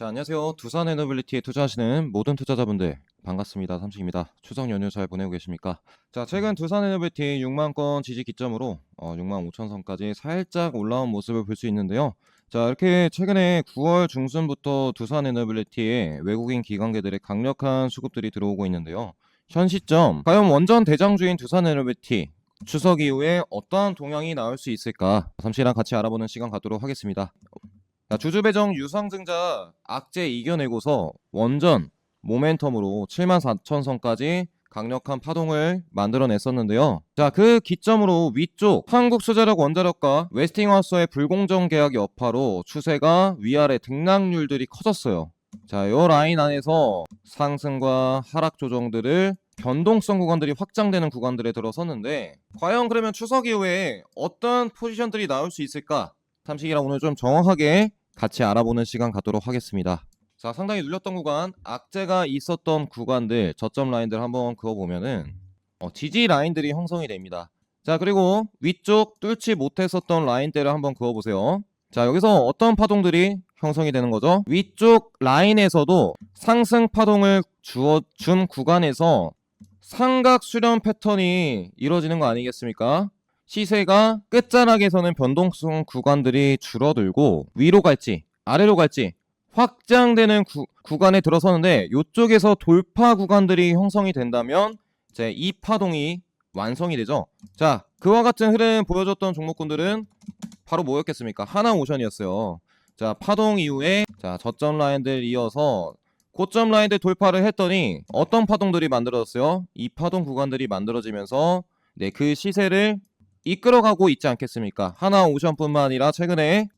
자, 안녕하세요. 두산 에너빌리티에 투자하시는 모든 투자자분들 반갑습니다. 삼식입니다. 추석 연휴 잘 보내고 계십니까? 자, 최근 두산 에너빌리티 6만 건 지지 기점으로 어, 6만 5천 선까지 살짝 올라온 모습을 볼 수 있는데요. 자, 이렇게 최근에 9월 중순부터 두산 에너빌리티에 외국인 기관계들의 강력한 수급들이 들어오고 있는데요. 현 시점 과연 원전 대장주인 두산 에너빌리티 추석 이후에 어떠한 동향이 나올 수 있을까? 삼시랑 같이 알아보는 시간 갖도록 하겠습니다. 자, 주주 배정 유상증자 악재 이겨내고서 원전 모멘텀으로 7만 4천 선까지 강력한 파동을 만들어냈었는데요. 자, 그 기점으로 위쪽 한국 수자력 원자력과 웨스팅하우스의 불공정 계약 여파로 추세가 위아래 등락률들이 커졌어요. 자, 이 라인 안에서 상승과 하락 조정들을 변동성 구간들이 확장되는 구간들에 들어섰는데 과연 그러면 추석 이후에 어떤 포지션들이 나올 수 있을까? 삼식이랑 오늘 좀 정확하게 같이 알아보는 시간 갖도록 하겠습니다. 자, 상당히 눌렸던 구간, 악재가 있었던 구간들, 저점 라인들 한번 그어보면은 어, 지지 라인들이 형성이 됩니다. 자, 그리고 위쪽 뚫지 못했었던 라인대를 한번 그어보세요. 자, 여기서 어떤 파동들이 형성이 되는 거죠? 위쪽 라인에서도 상승 파동을 주어준 구간에서 삼각 수렴 패턴이 이루어지는 거 아니겠습니까? 시세가 끝자락에서는 변동성 구간들이 줄어들고 위로 갈지 아래로 갈지 확장되는 구, 구간에 들어서는데 이쪽에서 돌파 구간들이 형성이 된다면 이제 이 파동이 완성이 되죠. 자, 그와 같은 흐름 보여줬던 종목군들은 바로 뭐였겠습니까? 하나 오션이었어요. 자, 파동 이후에 자 저점 라인들 이어서 고점 라인들 돌파를 했더니 어떤 파동들이 만들어졌어요? 이 파동 구간들이 만들어지면서 네, 그 시세를 이끌어가고 있지 않겠습니까? 하나 오션뿐만 아니라 최근에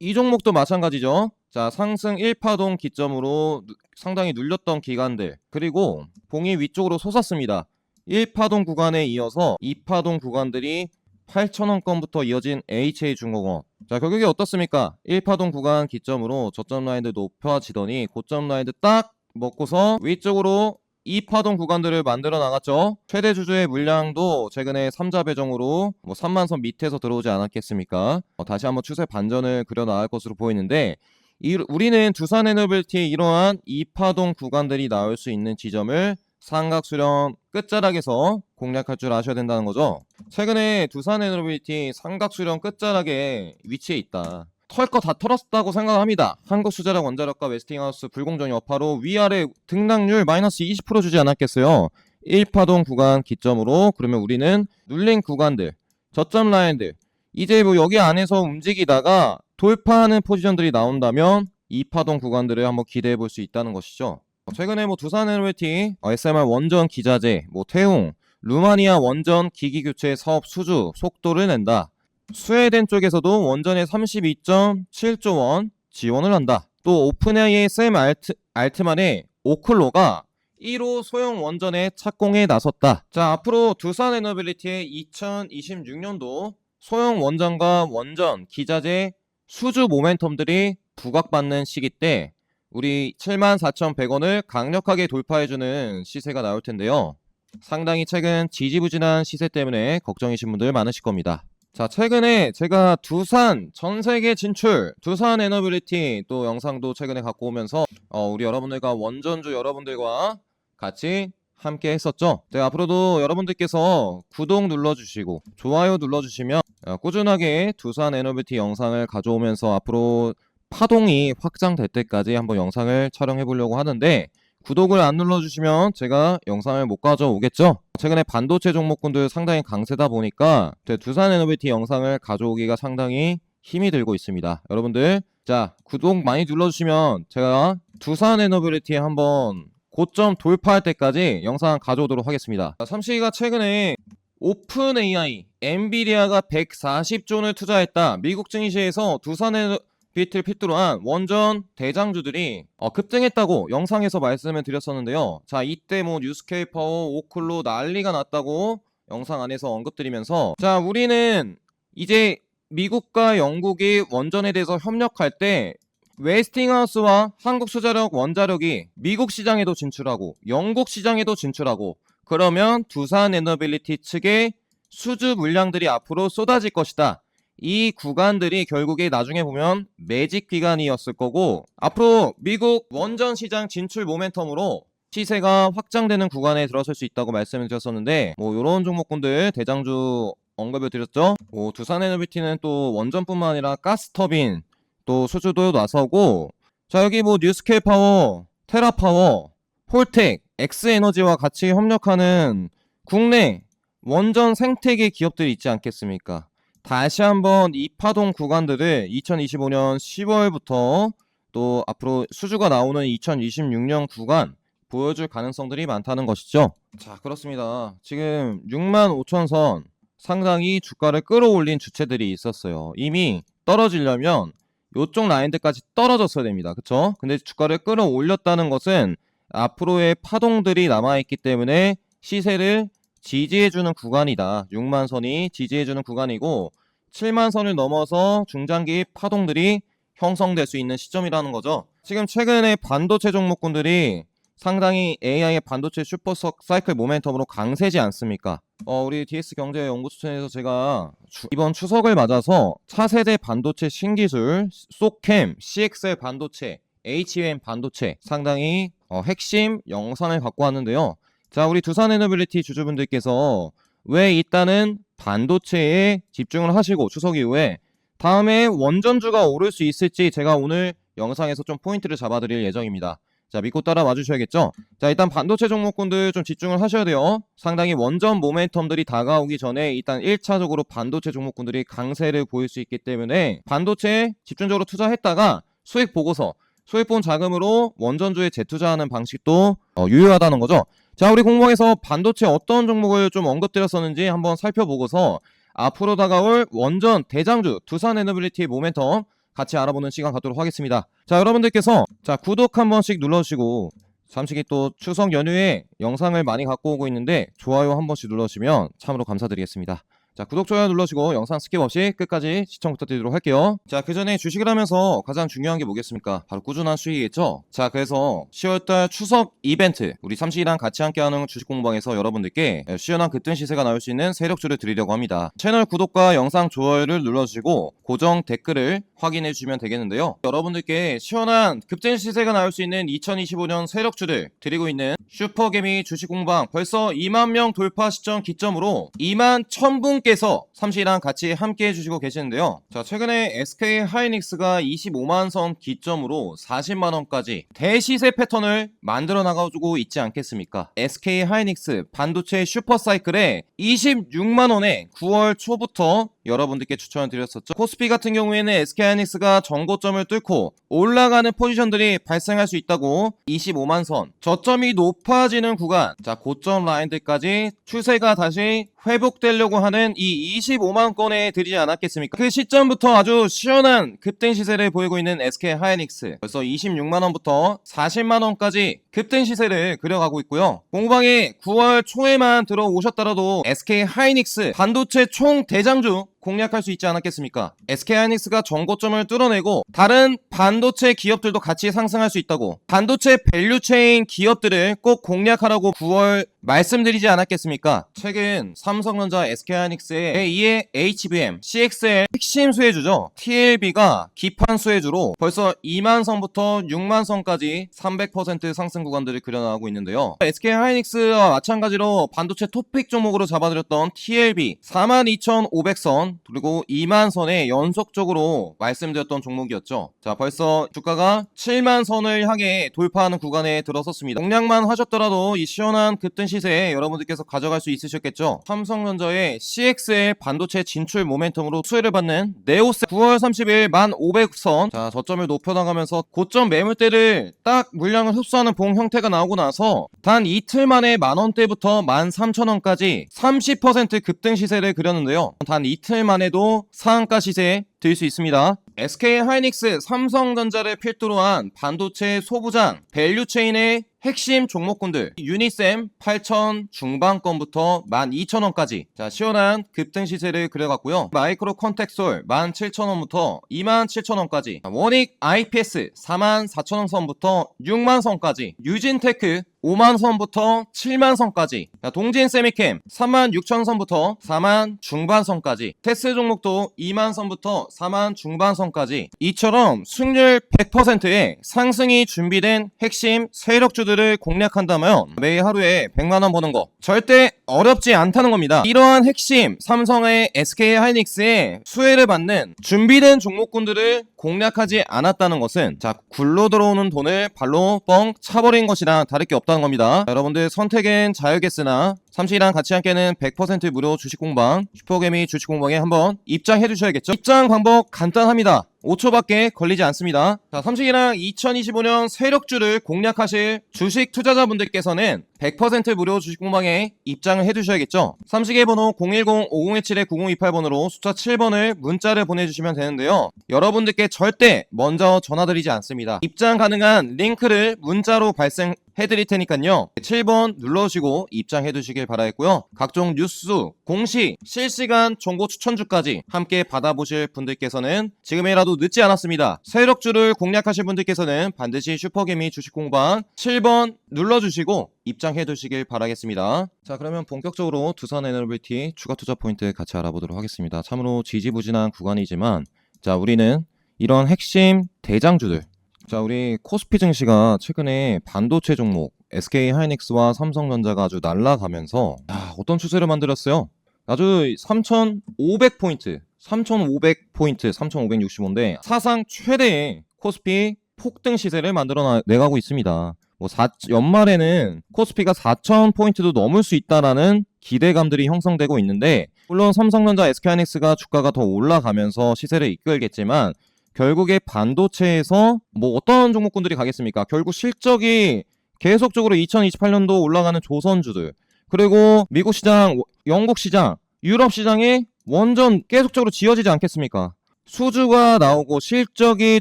이 종목도 마찬가지죠. 자, 상승 1파동 기점으로 누- 상당히 눌렸던 기간들 그리고 봉이 위쪽으로 솟았습니다. 1파동 구간에 이어서 2파동 구간들이 8,000원권부터 이어진 HA 중공업. 자, 가격이 어떻습니까? 1파동 구간 기점으로 저점 라인들 높아지더니 고점 라인들 딱 먹고서 위쪽으로 2파동 구간들을 만들어 나갔죠. 최대 주주의 물량도 최근에 3자 배정으로 뭐 3만 선 밑에서 들어오지 않았겠습니까? 어, 다시 한번 추세 반전을 그려 나갈 것으로 보이는데 이, 우리는 두산 에너빌티의 이러한 2파동 구간들이 나올 수 있는 지점을 삼각 수렴 끝자락에서 공략할 줄 아셔야 된다는 거죠. 최근에 두산 에너빌티 삼각 수렴 끝자락에 위치해 있다. 털 거 다 털었다고 생각합니다. 한국 수자력 원자력과 웨스팅하우스 불공정 여파로 위아래 등락률 마이너스 20% 주지 않았겠어요. 1파동 구간 기점으로 그러면 우리는 눌린 구간들, 저점 라인들 이제 뭐 여기 안에서 움직이다가 돌파하는 포지션들이 나온다면 2파동 구간들을 한번 기대해 볼 수 있다는 것이죠. 최근에 뭐 두산 에너빌티, SMR 원전 기자재, 뭐 태웅, 루마니아 원전 기기 교체 사업 수주 속도를 낸다. 스웨덴 쪽에서도 원전에 32.7조 원 지원을 한다. 또 오픈AI의 샘 알트, 알트만의 오클로가 1호 소형 원전의 착공에 나섰다. 자, 앞으로 두산 에너빌리티의 2026년도 소형 원전과 원전, 기자재, 수주 모멘텀들이 부각받는 시기 때 우리 74,100원을 강력하게 돌파해주는 시세가 나올 텐데요. 상당히 최근 지지부진한 시세 때문에 걱정이신 분들 많으실 겁니다. 자, 최근에 제가 두산 전 세계 진출, 두산 에너빌리티 또 영상도 최근에 갖고 오면서 어, 우리 여러분들과 원전주 여러분들과 같이 함께 했었죠. 네, 앞으로도 여러분들께서 구독 눌러주시고 좋아요 눌러주시면 어, 꾸준하게 두산 에너빌티 영상을 가져오면서 앞으로 파동이 확장될 때까지 한번 영상을 촬영해 보려고 하는데 구독을 안 눌러주시면 제가 영상을 못 가져오겠죠? 최근에 반도체 종목군들 상당히 강세다 보니까 제 두산 에너비티 영상을 가져오기가 상당히 힘이 들고 있습니다. 여러분들, 자, 구독 많이 눌러주시면 제가 두산 에너비리티에 한번 고점 돌파할 때까지 영상 가져오도록 하겠습니다. 자, 삼식이가 최근에 오픈 AI, 엔비디아가 140조를 투자했다. 미국 증시에서 두산 에너 비 트를 필두로 한 원전 대장주들이 어, 급등했다고 영상에서 말씀을 드렸었는데요. 자, 이때 뭐 뉴스케이퍼, 오클로 난리가 났다고 영상 안에서 언급드리면서 자, 우리는 이제 미국과 영국이 원전에 대해서 협력할 때 웨스팅하우스와 한국 수자력 원자력이 미국 시장에도 진출하고 영국 시장에도 진출하고 그러면 두산 에너빌리티 측의 수주 물량들이 앞으로 쏟아질 것이다. 이 구간들이 결국에 나중에 보면 매직 기간이었을 거고 앞으로 미국 원전 시장 진출 모멘텀으로 시세가 확장되는 구간에 들어설 수 있다고 말씀을 드렸었는데 뭐 이런 종목군들 대장주 언급을 드렸죠. 뭐 두산 에너비티는 또 원전뿐만 아니라 가스터빈 또 수주도 나서고 자 여기 뭐 뉴스케일 파워, 테라파워, 폴텍, 엑스에너지와 같이 협력하는 국내 원전 생태계 기업들이 있지 않겠습니까? 다시 한번 이 파동 구간들을 2025년 10월부터 또 앞으로 수주가 나오는 2026년 구간 보여줄 가능성들이 많다는 것이죠. 자, 그렇습니다. 지금 6만 5천 선 상당히 주가를 끌어올린 주체들이 있었어요. 이미 떨어지려면 요쪽 라인들까지 떨어졌어야 됩니다. 그쵸? 근데 주가를 끌어올렸다는 것은 앞으로의 파동들이 남아있기 때문에 시세를 지지해주는 구간이다. 6만 선이 지지해주는 구간이고 7만 선을 넘어서 중장기 파동들이 형성될 수 있는 시점이라는 거죠. 지금 최근에 반도체 종목군들이 상당히 AI의 반도체 슈퍼 서- 사이클 모멘텀으로 강세지 않습니까? 어, 우리 DS 경제 연구추천에서 제가 주- 이번 추석을 맞아서 차세대 반도체 신기술, 소캠, CXL 반도체, HM 반도체 상당히 어, 핵심 영상을 갖고 왔는데요. 자, 우리 두산 에너빌리티 주주분들께서 왜 일단은 반도체에 집중을 하시고 추석 이후에 다음에 원전주가 오를 수 있을지 제가 오늘 영상에서 좀 포인트를 잡아드릴 예정입니다. 자, 믿고 따라 와 주셔야겠죠? 자, 일단 반도체 종목군들 좀 집중을 하셔야 돼요. 상당히 원전 모멘텀들이 다가오기 전에 일단 1차적으로 반도체 종목군들이 강세를 보일 수 있기 때문에 반도체 집중적으로 투자했다가 수익 보고서 수익 본 자금으로 원전주에 재투자하는 방식도 어, 유효하다는 거죠. 자, 우리 공방에서 반도체 어떤 종목을 좀 언급드렸었는지 한번 살펴보고서 앞으로 다가올 원전 대장주 두산 에너빌리티 모멘텀 같이 알아보는 시간 갖도록 하겠습니다. 자, 여러분들께서 자, 구독 한 번씩 눌러주시고 잠시 또 추석 연휴에 영상을 많이 갖고 오고 있는데 좋아요 한 번씩 눌러주시면 참으로 감사드리겠습니다. 자, 구독, 좋아요 눌러주시고 영상 스킵 없이 끝까지 시청 부탁드리도록 할게요. 자, 그 전에 주식을 하면서 가장 중요한 게 뭐겠습니까? 바로 꾸준한 수익이겠죠? 자, 그래서 10월달 추석 이벤트, 우리 삼식이랑 같이 함께하는 주식 공방에서 여러분들께 시원한 급등 시세가 나올 수 있는 세력주를 드리려고 합니다. 채널 구독과 영상 좋아요를 눌러주시고 고정 댓글을 확인해 주시면 되겠는데요. 여러분들께 시원한 급등 시세가 나올 수 있는 2025년 세력주를 드리고 있는 슈퍼개미 주식 공방 벌써 2만 명 돌파 시점 기점으로 2만 1000분 께서 삼시랑 같이 함께 해주시고 계시는데요. 자, 최근에 SK 하이닉스가 25만 선 기점으로 40만 원까지 대시세 패턴을 만들어 나가지고 있지 않겠습니까? SK 하이닉스 반도체 슈퍼 사이클에 26만 원에 9월 초부터 여러분들께 추천을 드렸었죠. 코스피 같은 경우에는 SK하이닉스가 정고점을 뚫고 올라가는 포지션들이 발생할 수 있다고 25만 선 저점이 높아지는 구간 자 고점 라인들까지 추세가 다시 회복되려고 하는 이 25만 건에 들이지 않았겠습니까? 그 시점부터 아주 시원한 급등 시세를 보이고 있는 SK 하이닉스 벌써 26만 원부터 40만 원까지 급등 시세를 그려가고 있고요. 공방에 9월 초에만 들어오셨더라도 SK 하이닉스 반도체 총 대장주 공략할 수 있지 않았겠습니까? SK 하이닉스가 정고점을 뚫어내고 다른 반도체 기업들도 같이 상승할 수 있다고 반도체 밸류체인 기업들을 꼭 공략하라고 9월 말씀드리지 않았겠습니까? 최근 삼성전자 SK 하이닉스의 제2의 HBM, CXL 핵심 수혜주죠. TLB가 기판 수혜주로 벌써 2만 선부터 6만 선까지 300% 상승 구간들을 그려나가고 있는데요. SK 하이닉스와 마찬가지로 반도체 토픽 종목으로 잡아드렸던 TLB 42,500선 그리고 2만 선에 연속적으로 말씀드렸던 종목이었죠. 자, 벌써 주가가 7만 선을 향해 돌파하는 구간에 들어섰습니다. 공략만 하셨더라도 이 시원한 급등 시세에 여러분들께서 가져갈 수 있으셨겠죠. 삼성전자의 CXL 반도체 진출 모멘텀으로 수혜를 받는 네오스 9월 30일 1,500선 자 저점을 높여나가면서 고점 매물대를 딱 물량을 흡수하는 봉 형태가 나오고 나서 단 이틀 만에 만원대부터 13,000원까지 30% 급등 시세를 그렸는데요. 단 이틀 만에도 상한가 시세에 들 수 있습니다. SK 하이닉스, 삼성전자를 필두로 한 반도체 소부장, 밸류체인의 핵심 종목군들. 유니셈 8,000 중반권부터 12,000원까지. 자 시원한 급등 시세를 그려갔고요. 마이크로 컨택솔 17,000원부터 27,000원까지. 원익 IPS 44,000원 선부터 6만 선까지. 유진테크 5만 선부터 7만 선까지. 자, 동진 세미캠 3만 6천 선부터 4만 중반 선까지. 테스 종목도 2만 선부터 4만 중반 선까지. 이처럼 승률 100%의 상승이 준비된 핵심 세력주들을 공략한다면 매일 하루에 100만 원 버는 거 절대 어렵지 않다는 겁니다. 이러한 핵심 삼성의 SK 하이닉스의 수혜를 받는 준비된 종목군들을 공략하지 않았다는 것은 자 굴러 들어오는 돈을 발로 뻥 차버린 것이랑 다를 게 없다 는 겁니다. 자, 여러분들 선택은 자유겠으나 삼식이랑 같이 함께는 100% 무료 주식 공방 슈퍼개미 주식 공방에 한번 입장해 주셔야겠죠. 입장 방법 간단합니다. 5초밖에 걸리지 않습니다. 자, 삼식이랑 2025년 세력주를 공략하실 주식 투자자분들께서는 100% 무료 주식 공방에 입장을 해두셔야겠죠. 삼식의 번호 010-5017-9028번으로 숫자 7번을 문자를 보내주시면 되는데요. 여러분들께 절대 먼저 전화드리지 않습니다. 입장 가능한 링크를 문자로 발생 해드릴 테니까요. 7번 눌러주시고 입장해 두시길 바라겠고요. 각종 뉴스, 공시, 실시간 정보 추천주까지 함께 받아보실 분들께서는 지금이라도 늦지 않았습니다. 세력주를 공략하실 분들께서는 반드시 슈퍼개미 주식 공방 7번 눌러주시고 입장해 두시길 바라겠습니다. 자, 그러면 본격적으로 두산 에너빌티 추가 투자 포인트 같이 알아보도록 하겠습니다. 참으로 지지부진한 구간이지만 자, 우리는 이런 핵심 대장주들 자, 우리 코스피 증시가 최근에 반도체 종목 SK 하이닉스와 삼성전자가 아주 날아가면서 야, 어떤 추세를 만들었어요? 아주 3,500포인트, 3,500포인트, 3,565인데 사상 최대의 코스피 폭등 시세를 만들어 나- 내가고 있습니다. 뭐 사- 연말에는 코스피가 4,000포인트도 넘을 수 있다라는 기대감들이 형성되고 있는데 물론 삼성전자, SK하이닉스가 주가가 더 올라가면서 시세를 이끌겠지만 결국에 반도체에서 뭐 어떤 종목군들이 가겠습니까? 결국 실적이 계속적으로 2028년도 올라가는 조선주들 그리고 미국 시장, 영국 시장, 유럽 시장이 원전 계속적으로 지어지지 않겠습니까? 수주가 나오고 실적이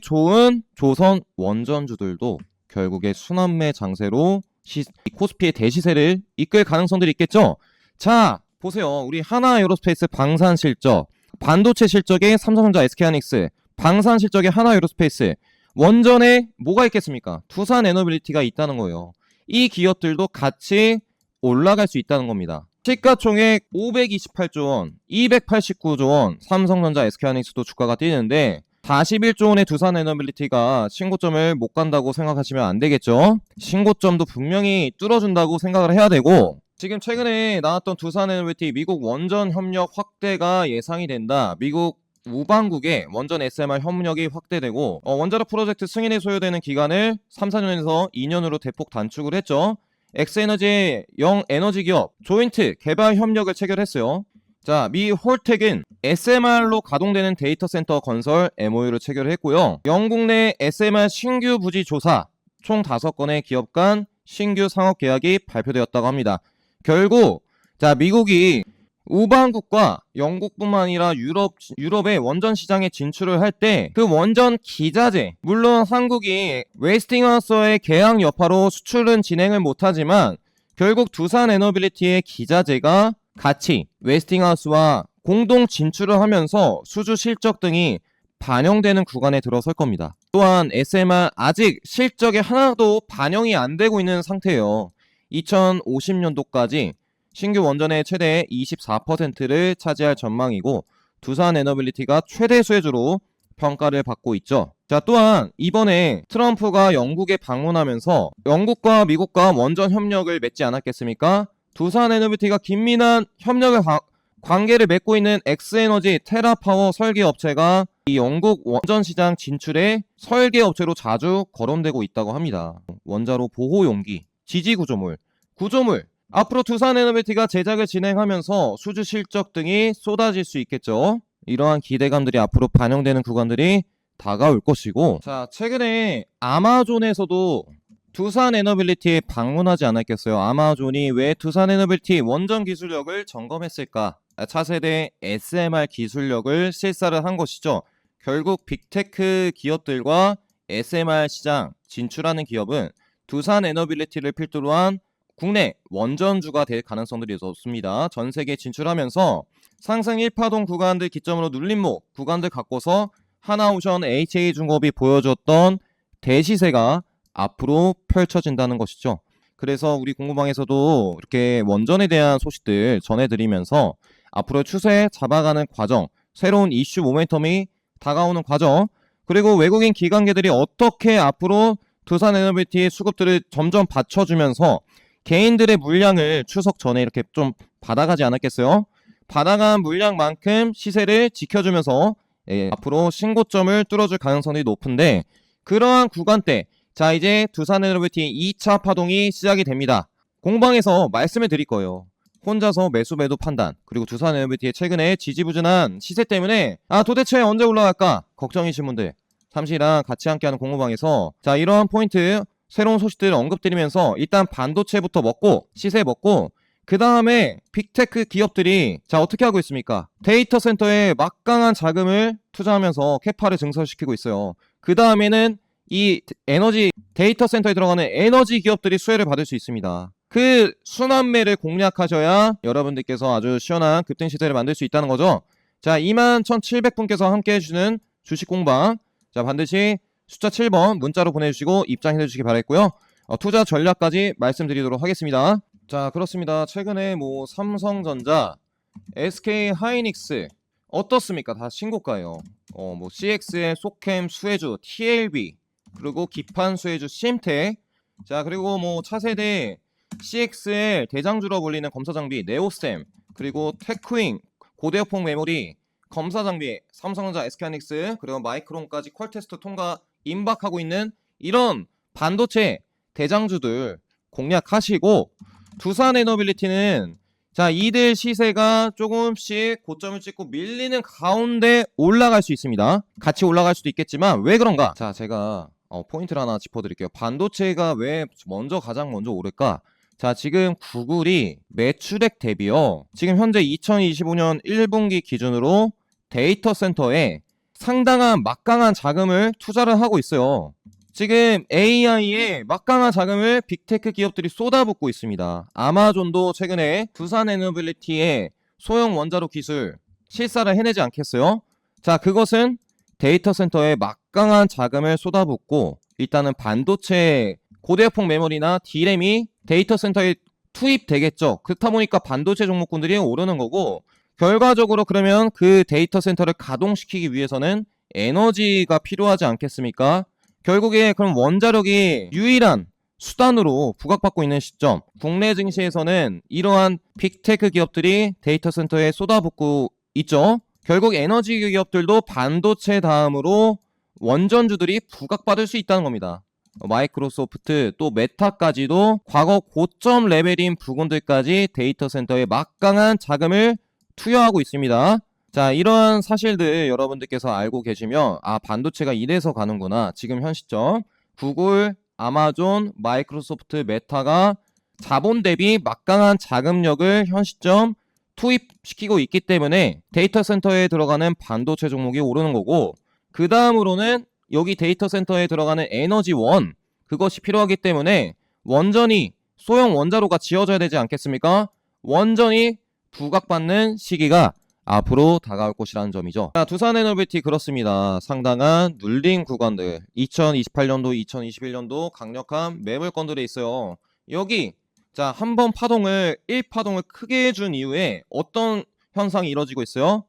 좋은 조선 원전주들도 결국에 순환매 장세로 시- 코스피의 대시세를 이끌 가능성들이 있겠죠? 자, 보세요. 우리 하나 에어로스페이스 방산 실적, 반도체 실적의 삼성전자 SK하이닉스, 방산 실적의 하나 에어로스페이스, 원전에 뭐가 있겠습니까? 두산 에너빌리티가 있다는 거예요. 이 기업들도 같이 올라갈 수 있다는 겁니다. 시가총액 528조 원, 289조 원, 삼성전자 SK하이닉스도 주가가 뛰는데 41조 원의 두산 에너빌리티가 신고점을 못 간다고 생각하시면 안 되겠죠. 신고점도 분명히 뚫어준다고 생각을 해야 되고 지금 최근에 나왔던 두산 에너빌리티 미국 원전 협력 확대가 예상이 된다. 미국 우방국의 원전 SMR 협력이 확대되고 어, 원자력 프로젝트 승인이 소요되는 기간을 3, 4년에서 2년으로 대폭 단축을 했죠. 엑스에너지의 영 에너지 기업 조인트 개발 협력을 체결했어요. 자, 미 홀텍은 SMR로 가동되는 데이터 센터 건설 MOU를 체결했고요. 영국 내 SMR 신규 부지 조사 총 5건의 기업 간 신규 상업 계약이 발표되었다고 합니다. 결국 자, 미국이 우방국과 영국뿐만 아니라 유럽 유럽의 원전 시장에 진출을 할 때 그 원전 기자재 물론 한국이 웨스팅하우스의 계약 여파로 수출은 진행을 못하지만 결국 두산 에너빌리티의 기자재가 같이 웨스팅하우스와 공동 진출을 하면서 수주 실적 등이 반영되는 구간에 들어설 겁니다. 또한 SMR 아직 실적에 하나도 반영이 안 되고 있는 상태예요. 2050년도까지 신규 원전의 최대 24%를 차지할 전망이고 두산 에너빌리티가 최대 수혜주로 평가를 받고 있죠. 자, 또한 이번에 트럼프가 영국에 방문하면서 영국과 미국과 원전 협력을 맺지 않았겠습니까? 두산 에너빌리티가 긴밀한 협력을 가- 관계를 맺고 있는 엑스에너지 테라파워 설계 업체가 이 영국 원전 시장 진출에 설계 업체로 자주 거론되고 있다고 합니다. 원자로 보호 용기, 지지 구조물, 구조물 앞으로 두산 에너빌티가 제작을 진행하면서 수주 실적 등이 쏟아질 수 있겠죠. 이러한 기대감들이 앞으로 반영되는 구간들이 다가올 것이고 자 최근에 아마존에서도 두산 에너빌리티에 방문하지 않았겠어요. 아마존이 왜 두산 에너빌티 원전 기술력을 점검했을까? 아, 차세대 SMR 기술력을 실사를 한 것이죠. 결국 빅테크 기업들과 SMR 시장 진출하는 기업은 두산 에너빌리티를 필두로 한 국내 원전주가 될 가능성들이 높습니다. 전 세계 진출하면서 상승 1파동 구간들 기점으로 눌림목 구간들 갖고서 하나오션 HA중업이 보여줬던 대시세가 앞으로 펼쳐진다는 것이죠. 그래서 우리 공부방에서도 이렇게 원전에 대한 소식들 전해드리면서 앞으로 추세 잡아가는 과정, 새로운 이슈 모멘텀이 다가오는 과정, 그리고 외국인 기관계들이 어떻게 앞으로 두산 에너비티의 수급들을 점점 받쳐주면서 개인들의 물량을 추석 전에 이렇게 좀 받아가지 않았겠어요? 받아간 물량만큼 시세를 지켜주면서 예, 앞으로 신고점을 뚫어줄 가능성이 높은데 그러한 구간대 자 이제 두산 에너비티 2차 파동이 시작이 됩니다. 공방에서 말씀을 드릴 거예요. 혼자서 매수 매도 판단 그리고 두산 에너비티의 최근에 지지부진한 시세 때문에 아 도대체 언제 올라갈까 걱정이신 분들 삼시랑 같이 함께하는 공부방에서 자 이러한 포인트 새로운 소식들을 언급드리면서 일단 반도체부터 먹고 시세 먹고 그 다음에 빅테크 기업들이 자 어떻게 하고 있습니까? 데이터 센터에 막강한 자금을 투자하면서 캐파를 증설시키고 있어요. 그 다음에는 이 에너지 데이터 센터에 들어가는 에너지 기업들이 수혜를 받을 수 있습니다. 그 순환매를 공략하셔야 여러분들께서 아주 시원한 급등 시세를 만들 수 있다는 거죠. 자, 21,700분께서 함께 해주시는 주식 공방. 자, 반드시 숫자 7번 문자로 보내주시고 입장해 주시기 바라겠고요. 어, 투자 전략까지 말씀드리도록 하겠습니다. 자, 그렇습니다. 최근에 뭐 삼성전자, SK 하이닉스 어떻습니까? 다 신고가예요. 어, 뭐 CX의 소캠 수혜주, TLB, 그리고 기판 수혜주 심텍. 자, 그리고 뭐 차세대 CX의 대장주로 불리는 검사 장비 네오셈, 그리고 테크윙, 고대역폭 메모리, 검사 장비, 삼성전자, SK하이닉스, 그리고 마이크론까지 퀄테스트 통과 임박하고 있는 이런 반도체 대장주들 공략하시고 두산 에너빌리티는 자 이들 시세가 조금씩 고점을 찍고 밀리는 가운데 올라갈 수 있습니다. 같이 올라갈 수도 있겠지만 왜 그런가? 자 제가 어, 포인트를 하나 짚어드릴게요. 반도체가 왜 먼저 가장 먼저 오를까? 자 지금 구글이 매출액 대비요. 지금 현재 2025년 1분기 기준으로 데이터 센터에 상당한 막강한 자금을 투자를 하고 있어요. 지금 AI에 막강한 자금을 빅테크 기업들이 쏟아붓고 있습니다. 아마존도 최근에 두산 에너빌리티의 소형 원자로 기술 실사를 해내지 않겠어요? 자, 그것은 데이터 센터에 막강한 자금을 쏟아붓고 일단은 반도체 고대역폭 메모리나 D램이 데이터 센터에 투입되겠죠. 그렇다 보니까 반도체 종목군들이 오르는 거고 결과적으로 그러면 그 데이터 센터를 가동시키기 위해서는 에너지가 필요하지 않겠습니까? 결국에 그럼 원자력이 유일한 수단으로 부각받고 있는 시점. 국내 증시에서는 이러한 빅테크 기업들이 데이터 센터에 쏟아붓고 있죠. 결국 에너지 기업들도 반도체 다음으로 원전주들이 부각받을 수 있다는 겁니다. 마이크로소프트 또 메타까지도 과거 고점 레벨인 부분들까지 데이터 센터에 막강한 자금을 투여하고 있습니다. 자, 이러한 사실들 여러분들께서 알고 계시면 아, 반도체가 이래서 가는구나. 지금 현 시점 구글, 아마존, 마이크로소프트, 메타가 자본 대비 막강한 자금력을 현 시점 투입시키고 있기 때문에 데이터 센터에 들어가는 반도체 종목이 오르는 거고 그 다음으로는 여기 데이터 센터에 들어가는 에너지원 그것이 필요하기 때문에 원전이 소형 원자로가 지어져야 되지 않겠습니까? 원전이 부각받는 시기가 앞으로 다가올 것이라는 점이죠. 자, 두산 에너비티 그렇습니다. 상당한 눌린 구간들 2028년도, 2021년도 강력한 매물건들이 있어요. 여기 자, 한 번 파동을 1파동을 크게 해준 이후에 어떤 현상이 이루어지고 있어요?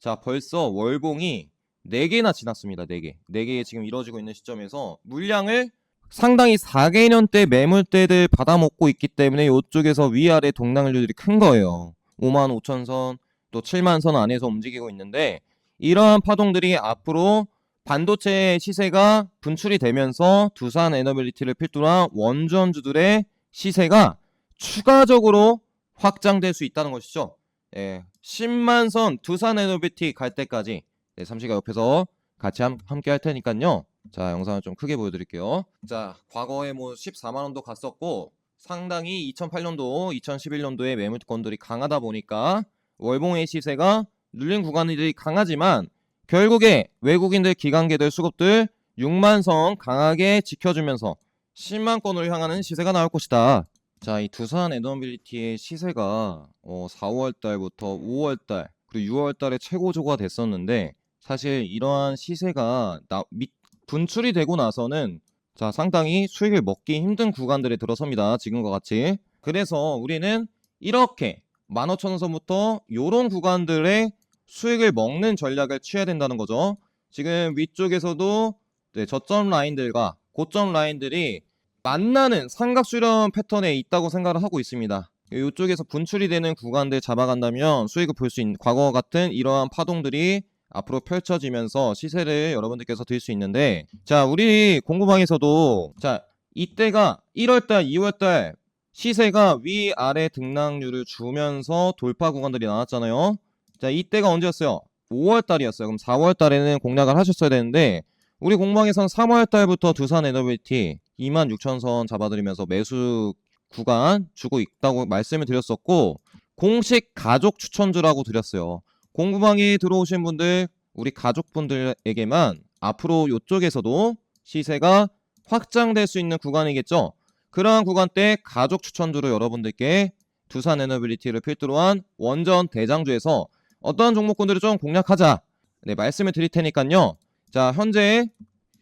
자, 벌써 월봉이 4개나 지났습니다. 4개. 4개 지금 이루어지고 있는 시점에서 물량을 상당히 4개년 대 매물대들 받아먹고 있기 때문에 이쪽에서 위아래 동락률들이 큰 거예요. 5만 5천 선, 또 7만 선 안에서 움직이고 있는데 이러한 파동들이 앞으로 반도체 시세가 분출이 되면서 두산 에너빌리티를 필두로 한 원전주들의 시세가 추가적으로 확장될 수 있다는 것이죠. 예, 10만 선 두산 에너빌리티 갈 때까지 네, 삼시가 옆에서 같이 함, 함께 할 테니까요. 자, 영상을 좀 크게 보여드릴게요. 자, 과거에 뭐 14만 원도 갔었고 상당히 2008년도, 2011년도에 매물권들이 강하다 보니까 월봉의 시세가 눌린 구간들이 강하지만 결국에 외국인들 기관계들 수급들 6만 선 강하게 지켜주면서 10만 건으로 향하는 시세가 나올 것이다. 자, 이 두산 에너빌리티의 시세가 어, 4, 5월 달부터 5월 달 그리고 6월 달에 최고조가 됐었는데 사실 이러한 시세가 나, 밑, 분출이 되고 나서는 자, 상당히 수익을 먹기 힘든 구간들에 들어섭니다. 지금과 같이. 그래서 우리는 이렇게 15,000원서부터 요런 구간들의 수익을 먹는 전략을 취해야 된다는 거죠. 지금 위쪽에서도 네, 저점 라인들과 고점 라인들이 만나는 삼각 수렴 패턴에 있다고 생각을 하고 있습니다. 이쪽에서 분출이 되는 구간들 잡아간다면 수익을 볼 수 있는 과거 같은 이러한 파동들이 앞으로 펼쳐지면서 시세를 여러분들께서 들 수 있는데 자 우리 공구방에서도 자 이때가 1월달 2월달 시세가 위아래 등락률을 주면서 돌파 구간들이 나왔잖아요. 자 이때가 언제였어요? 5월달이었어요. 그럼 4월달에는 공략을 하셨어야 되는데 우리 공방에서는 3월달부터 두산 에너비티 26,000선 잡아드리면서 매수 구간 주고 있다고 말씀을 드렸었고 공식 가족 추천주라고 드렸어요. 공구방에 들어오신 분들 우리 가족분들에게만 앞으로 이쪽에서도 시세가 확장될 수 있는 구간이겠죠. 그러한 구간 때 가족 추천주로 여러분들께 두산 에너빌리티를 필두로 한 원전 대장주에서 어떠한 종목군들을 좀 공략하자 네 말씀을 드릴 테니까요. 자 현재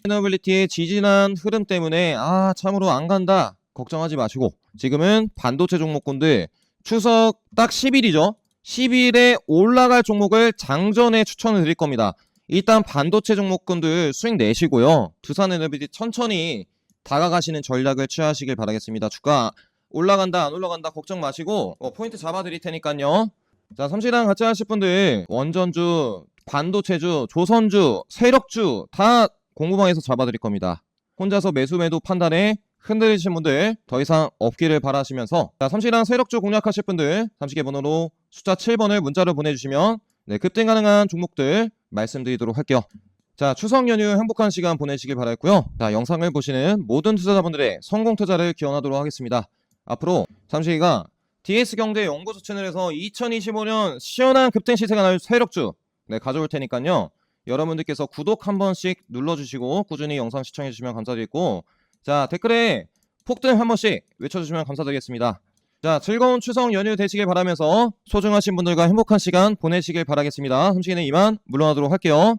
에너빌리티의 지지난 흐름 때문에 아 참으로 안 간다 걱정하지 마시고 지금은 반도체 종목군들 추석 딱 10일이죠 10일에 올라갈 종목을 장전에 추천을 드릴 겁니다. 일단 반도체 종목군들 수익 내시고요. 두산 에너비티 천천히 다가가시는 전략을 취하시길 바라겠습니다. 주가 올라간다 안 올라간다 걱정 마시고 어, 포인트 잡아 드릴 테니까요. 자 삼시랑 같이 하실 분들 원전주 반도체주 조선주 세력주 다 공구방에서 잡아드릴 겁니다. 혼자서 매수 매도 판단에 흔들리신 분들 더 이상 없기를 바라시면서. 자 삼시랑 세력주 공략하실 분들 삼식의 번호로 숫자 7번을 문자로 보내주시면 네, 급등 가능한 종목들 말씀드리도록 할게요. 자 추석 연휴 행복한 시간 보내시길 바랄고요. 자 영상을 보시는 모든 투자자분들의 성공 투자를 기원하도록 하겠습니다. 앞으로 삼식이가 DS경제 연구소 채널에서 2025년 시원한 급등 시세가 날 세력주 네, 가져올 테니까요. 여러분들께서 구독 한 번씩 눌러주시고 꾸준히 영상 시청해주시면 감사드리고 자 댓글에 폭등 한 번씩 외쳐주시면 감사드리겠습니다. 자 즐거운 추석 연휴 되시길 바라면서 소중하신 분들과 행복한 시간 보내시길 바라겠습니다. 삼시기는 이만 물러나도록 할게요.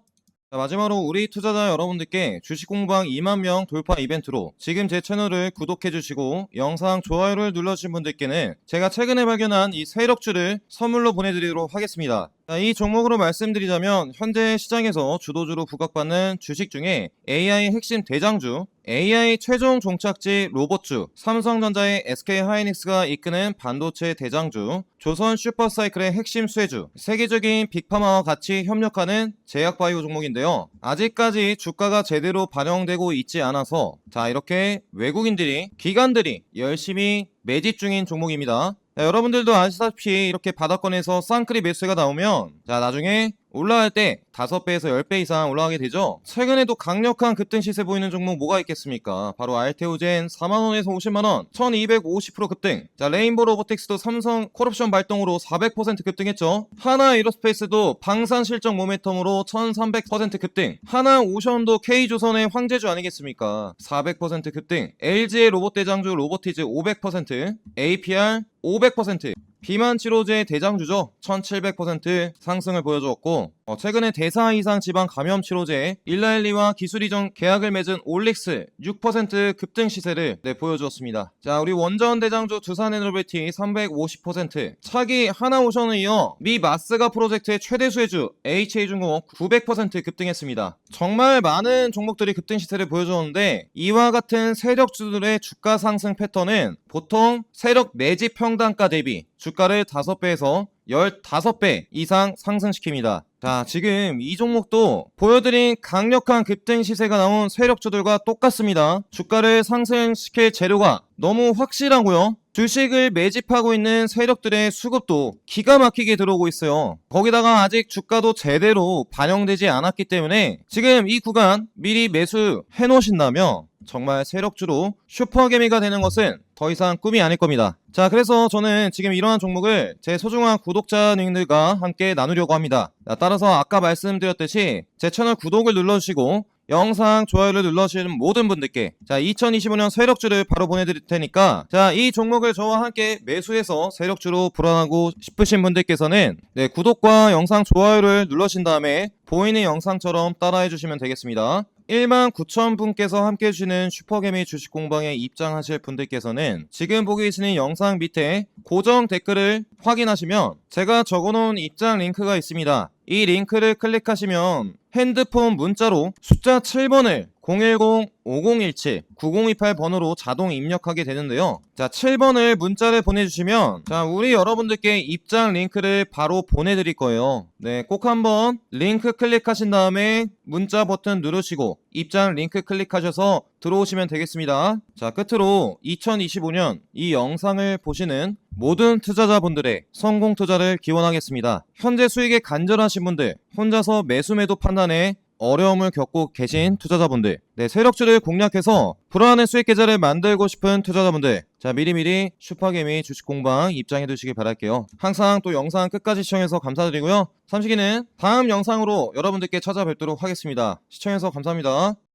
자, 마지막으로 우리 투자자 여러분들께 주식 공방 2만 명 돌파 이벤트로 지금 제 채널을 구독해 주시고 영상 좋아요를 눌러주신 분들께는 제가 최근에 발견한 이 세력주를 선물로 보내드리도록 하겠습니다. 자, 이 종목으로 말씀드리자면 현재 시장에서 주도주로 부각받는 주식 중에 AI 핵심 대장주, AI 최종 종착지 로봇주, 삼성전자의 SK 하이닉스가 이끄는 반도체 대장주, 조선 슈퍼사이클의 핵심 수혜주, 세계적인 빅파마와 같이 협력하는 제약바이오 종목인데요. 아직까지 주가가 제대로 반영되고 있지 않아서 자 이렇게 외국인들이 기관들이 열심히 매집 중인 종목입니다. 자, 여러분들도 아시다시피 이렇게 바닥권에서 쌍크리 매수가 나오면 자 나중에 올라갈 때 5배에서 10배 이상 올라가게 되죠. 최근에도 강력한 급등 시세 보이는 종목 뭐가 있겠습니까? 바로 알테오젠 4만원에서 50만원 1250% 급등 자 레인보 로보틱스도 삼성 콜옵션 발동으로 400% 급등했죠. 하나 에로스페이스도 방산 실적 모멘텀으로 1300% 급등 하나 오션도 K조선의 황제주 아니겠습니까? 400% 급등 LG의 로봇 대장주 로보티즈 500% APR 500% 비만 치료제 대장주죠. 1700% 상승을 보여주었고 어, 최근에 대사 이상 지방 감염 치료제 일라엘리와 기술 이전 계약을 맺은 올릭스 6% 급등 시세를 네, 보여주었습니다. 자 우리 원전 대장주 두산에너비티 350% 차기 하나오션을 이어 미 마스가 프로젝트의 최대 수혜주 HA중공업 900% 급등했습니다. 정말 많은 종목들이 급등 시세를 보여주었는데 이와 같은 세력주들의 주가 상승 패턴은 보통 세력 매집 평단가 대비 주가를 5배에서 15배 이상 상승시킵니다. 자, 지금 이 종목도 보여드린 강력한 급등 시세가 나온 세력주들과 똑같습니다. 주가를 상승시킬 재료가 너무 확실하고요. 주식을 매집하고 있는 세력들의 수급도 기가 막히게 들어오고 있어요. 거기다가 아직 주가도 제대로 반영되지 않았기 때문에 지금 이 구간 미리 매수해 놓으신다면 정말 세력주로 슈퍼개미가 되는 것은 더 이상 꿈이 아닐 겁니다. 자, 그래서 저는 지금 이러한 종목을 제 소중한 구독자님들과 함께 나누려고 합니다. 자, 따라서 아까 말씀드렸듯이 제 채널 구독을 눌러주시고 영상 좋아요를 눌러주시는 모든 분들께 자 2025년 세력주를 바로 보내드릴 테니까 자 이 종목을 저와 함께 매수해서 세력주로 불어나고 싶으신 분들께서는 네 구독과 영상 좋아요를 눌러신 다음에 보이는 영상처럼 따라해 주시면 되겠습니다 1만 9천 분께서 함께 해주시는 슈퍼개미 주식 공방에 입장하실 분들께서는 지금 보고 계시는 영상 밑에 고정 댓글을 확인하시면 제가 적어놓은 입장 링크가 있습니다. 이 링크를 클릭하시면 핸드폰 문자로 숫자 7번을 010-5017-9028 번호로 자동 입력하게 되는데요. 자, 7번을 문자를 보내주시면 자, 우리 여러분들께 입장 링크를 바로 보내드릴 거예요. 네, 꼭 한번 링크 클릭하신 다음에 문자 버튼 누르시고 입장 링크 클릭하셔서 들어오시면 되겠습니다. 자, 끝으로 2025년 이 영상을 보시는 모든 투자자분들의 성공 투자를 기원하겠습니다. 현재 수익에 간절하신 분들, 혼자서 매수 매도 판단에 어려움을 겪고 계신 투자자분들, 네, 세력주를 공략해서 불안한 수익 계좌를 만들고 싶은 투자자분들, 자, 미리미리 슈퍼개미 주식 공방 입장해 두시길 바랄게요. 항상 또 영상 끝까지 시청해서 감사드리고요. 삼식이는 다음 영상으로 여러분들께 찾아뵙도록 하겠습니다. 시청해서 감사합니다.